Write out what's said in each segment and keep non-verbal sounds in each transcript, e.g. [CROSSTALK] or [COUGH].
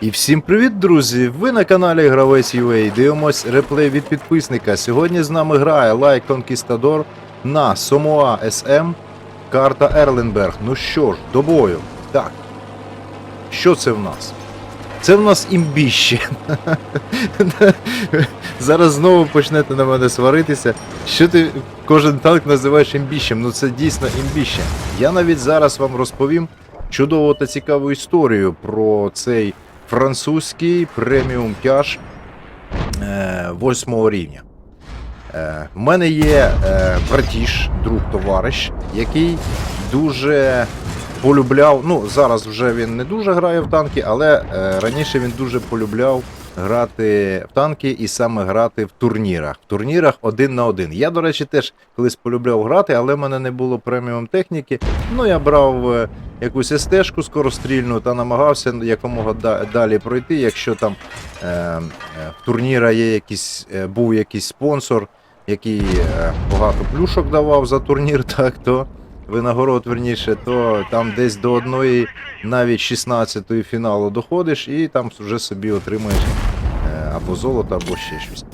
І всім привіт, друзі! Ви на каналі Гравець UA. Дивимось реплей від підписника. Сьогодні з нами грає Лайк Конкістадор на Сомоа СМ, карта Ерленберг. Ну що ж, до бою. Так. Що це в нас? Це в нас імбіще. [LAUGHS] Зараз знову почнете на мене сваритися. Що ти кожен танк називаєш імбіщем? Ну це дійсно імбіще. Я навіть зараз вам розповім чудову та цікаву історію про цей французький преміум тяж е, восьмого рівня. У мене є е, братіш, друг товариш, який дуже полюбляв. Ну, зараз вже він не дуже грає в танки, але е, раніше він дуже полюбляв грати в танки і саме грати в турнірах. В турнірах один на один. Я, до речі, теж колись полюбляв грати, але в мене не було преміум техніки. Ну, я брав е, якусь СТ-шку скорострільну та намагався якомога далі пройти. Якщо там е, е, в турніра є якийсь, е, був якийсь спонсор, який багато плюшок давав за турнір, [LAUGHS] так то винагород верніше, то там десь до одної, навіть 16-ї фіналу доходиш і там вже собі отримаєш е, або золото, або ще щось.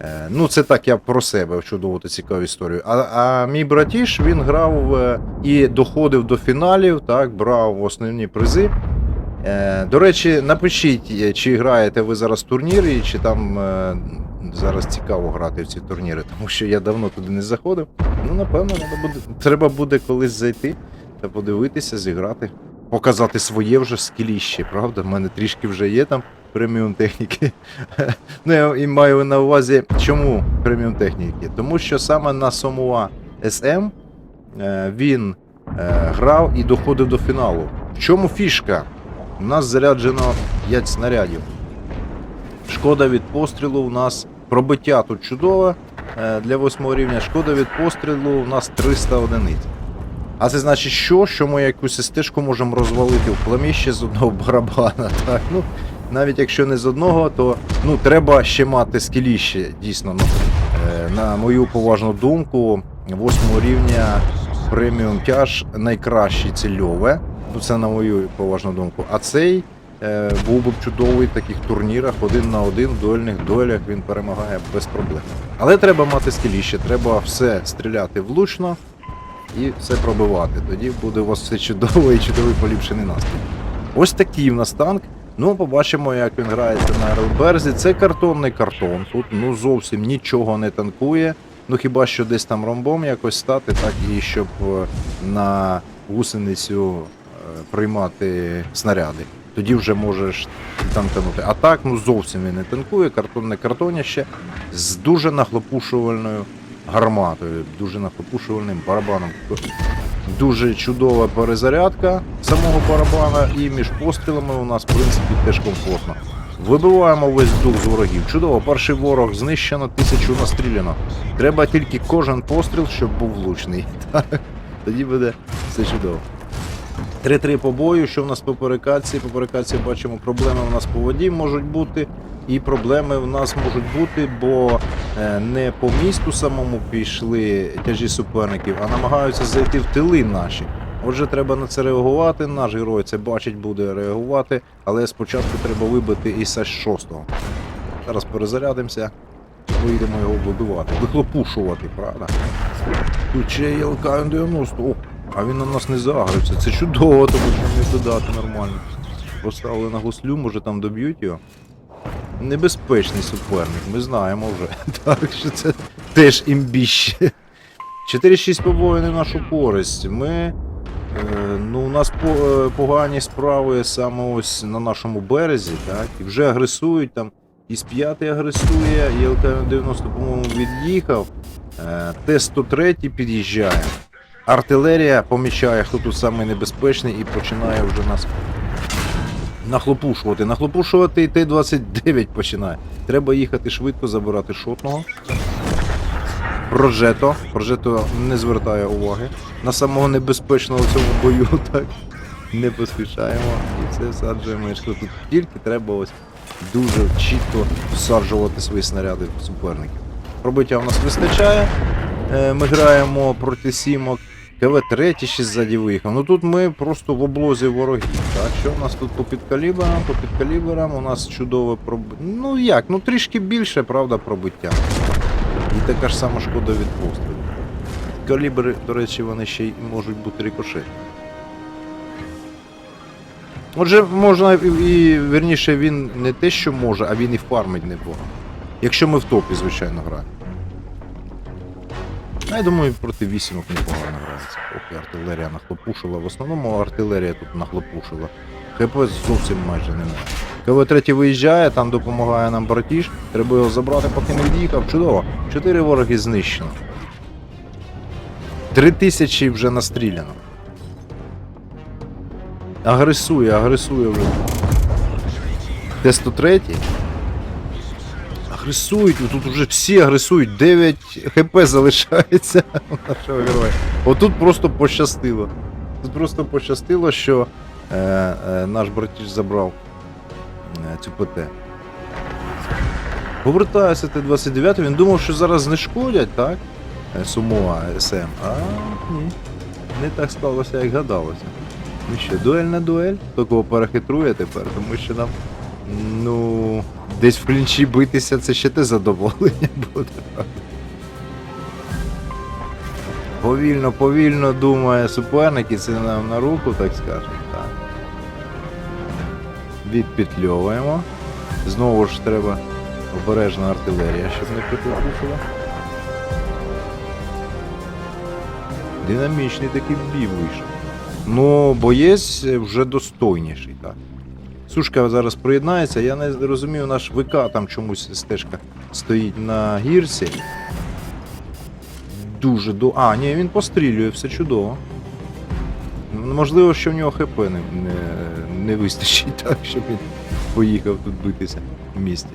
Е, Ну, це так я про себе чудову та цікаву історію. А, а мій братіш він грав е, і доходив до фіналів, так, брав основні призи. До речі, напишіть, чи граєте ви зараз турніри, чи там зараз цікаво грати в ці турніри, тому що я давно туди не заходив. Ну, напевно, буде, треба буде колись зайти та подивитися, зіграти, показати своє вже скіліще, правда? В мене трішки вже є там преміум техніки. [LAUGHS] ну, я і маю на увазі, чому преміум техніки? Тому що саме на Сомуа SM е, він е, грав і доходив до фіналу. В чому фішка? У нас заряджено 5 снарядів. Шкода від пострілу у нас пробиття тут чудове е, для 8 рівня. Шкода від пострілу у нас 300 одиниць. А це значить що? Що ми якусь стежку можемо розвалити в пламіще з одного [LAUGHS] барабана. Так? Ну, навіть якщо не з одного, то ну, треба ще мати скіліще, дійсно. Ну, е, на мою поважну думку, 8 рівня преміум тяж найкращий цільове. Ну, це на мою поважну думку. А цей був би чудовий в таких турнірах один на один, в дуельних дуелях він перемагає без проблем. Але треба мати скіліще, треба все стріляти влучно і все пробивати. Тоді буде у вас все чудово і чудовий поліпшений настрій. Ось такий в нас танк. Ну, побачимо, як він грається на Ерленберзі. Це картонний картон. Тут ну зовсім нічого не танкує. Ну хіба що десь там ромбом якось стати, так і щоб е, на гусеницю е, приймати снаряди. Тоді вже можеш танканути. А так, ну зовсім він не танкує, картонне картоніще з дуже нахлопушувальною гарматою, дуже нахлопушувальним барабаном. Дуже чудова перезарядка самого барабана, і між пострілами у нас, в принципі, теж комфортно. Вибиваємо весь дух з ворогів. Чудово, перший ворог знищено, тисячу настріляно. Треба тільки кожен постріл, щоб був влучний. [LAUGHS] Тоді буде все чудово. 3-3 по бою, що в нас по перекаці? По перекаці бачимо, проблеми у нас по воді можуть бути, і проблеми в нас можуть бути, бо е, не по місту самому пішли тяжі суперників, а намагаються зайти в тили наші. Отже, треба на це реагувати. Наш герой це бачить, буде реагувати, але спочатку треба вибити ІС 6 Зараз перезарядимося і поїдемо його вибивати. Вихлопушувати, правда? Тут ще є ЛК-90. А він на нас не загрився. Це чудово, тому що не додати нормально. Поставили на гуслю, може там доб'ють його. Небезпечний суперник, ми знаємо вже. [LAUGHS] Так що це теж імбіще. 4-6 побою не нашу користь. Ми. Е, ну, у нас е, погані справи саме ось на нашому березі, так? І вже агресують там. Із 5 агресує, і ЛК-90, по-моєму, від'їхав. Е, Т-103 під'їжджає. Артилерія помічає, хто тут самий небезпечний, і починає вже нас нахлопушувати. Нахлопушувати і Т-29 починає. Треба їхати швидко, забирати шотного. Прожето. Прожето не звертає уваги. На самого небезпечного в цьому бою, [LAUGHS] так. Не поспішаємо. І це всаджуємо. Якщо тут тільки треба ось дуже чітко всаджувати свої снаряди суперників. Пробиття в нас вистачає. Е, Ми граємо проти сімок КВ-3 ще ззаді виїхав. Ну тут ми просто в облозі ворогів. Так, що у нас тут по підкаліберам? По підкаліберам у нас чудове пробиття. Ну як, ну трішки більше, правда, пробиття. І така ж сама шкода від пострілу. Калібри, до речі, вони ще й можуть бути рикошетні. Отже, можна і, і вірніше, він не те, що може, а він і фармить непогано. Якщо ми в топі, звичайно, граємо. А я думаю, проти вісімок непогано грається. Поки артилерія нахлопушила. В основному артилерія тут нахлопушила. ХП зовсім майже немає. КВ-3 виїжджає, там допомагає нам братіж. Треба його забрати, поки не від'їхав. Чудово. Чотири вороги знищено. Три тисячі вже настріляно. Агресує, агресує вже. Т-103. Агресують, тут вже всі агресують, 9 хп залишається [LAUGHS] у нашого героя. Отут просто пощастило. Тут просто пощастило, що е, е, наш братіж забрав е, цю ПТ. Повертаюся Т-29, він думав, що зараз знешкодять, так? Е, Сумова СМ. А ні. Не так сталося, як гадалося. Ну що, дуель на дуель? Хто кого перехитрує тепер, тому що нам. Ну. Десь в клінчі битися це ще те задоволення [LAUGHS] буде. Повільно, повільно думає суперник, і це нам на руку, так скажемо. Так. Відпетльовуємо. Знову ж треба обережна артилерія, щоб не приклопушила. Динамічний такий бій вийшов. Ну, боєць вже достойніший, так. Сушка зараз приєднається, я не розумію, наш ВК там чомусь стежка стоїть на гірці. Дуже до. А, ні, він пострілює, все чудово. Можливо, що в нього ХП не, не, не вистачить, [LAUGHS] так, щоб він поїхав тут битися в місті.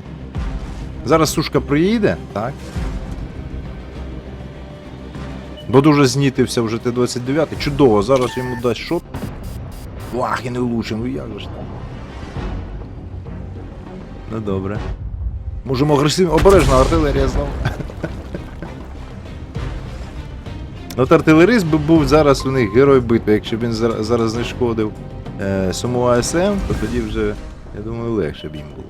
Зараз сушка приїде, так? Бо дуже знітився вже Т-29. Чудово, зараз йому дасть шот. Вах, і не влучив, ну як же ж так? Ну добре. Можемо агресивно. Обережно, артилерія знову. От артилерист би був зараз у них герой битви, якщо б він зар- зараз знешкодив е, саму АСМ, то тоді вже, я думаю, легше б їм було.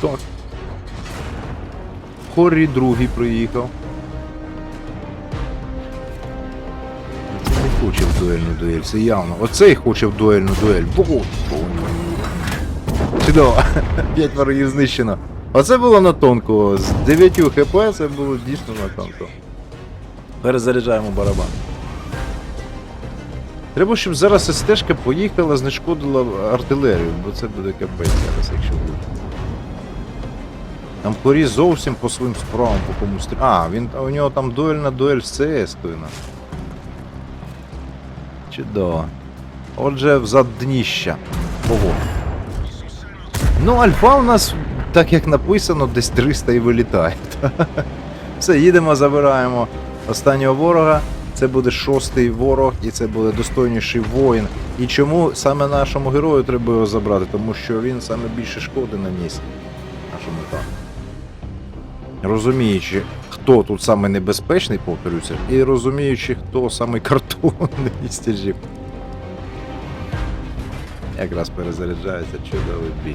Так. Хоррі другий приїхав. Хоче в дуельну дуель, це явно. Оцей хоче в дуельну дуель. Богу! Чудово! [LAUGHS] П'ять ворогів знищено. Оце було на тонку. З 9 хп це було дійсно на тонку. Перезаряджаємо барабан. Треба, щоб зараз стежка поїхала, знешкодила артилерію, бо це буде капець зараз, якщо буде. Там хорі зовсім по своїм справам, по комусь. А, він, у нього там дуельна дуель з cs на. Чудово. Отже, взад дніща. Ого. Ну, альфа у нас, так як написано, десь 300 і вилітає. [LAUGHS] Все, їдемо, забираємо останнього ворога. Це буде шостий ворог, і це буде достойніший воїн. І чому саме нашому герою треба його забрати? Тому що він саме більше шкоди наніс нашому танку. Розуміючи, хто тут саме небезпечний, повторюся, і розуміючи, хто саме картонний із стіжів. Якраз перезаряджається чудовий бій.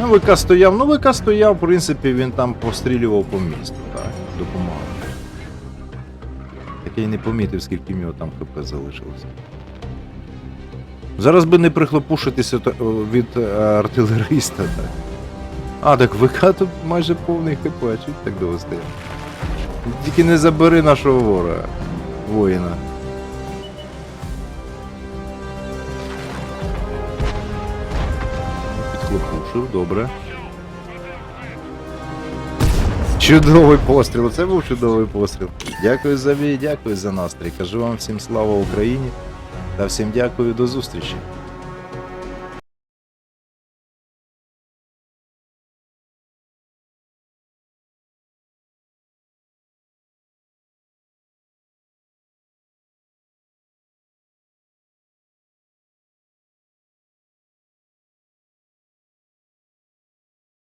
Ну, ВК стояв, ну ВК стояв, в принципі, він там пострілював по місту, так, допомагав. Так я й не помітив, скільки в нього там ХП залишилося. Зараз би не прихлопушитися від е, артилериста, так. А, так ВК тут майже повний ХП, а чуть так довго стояв. Тільки не забери нашого ворога, воїна. Підхлопушив, добре. Чудовий постріл, це був чудовий постріл. Дякую за бій, дякую за настрій. Кажу вам всім слава Україні та всім дякую до зустрічі.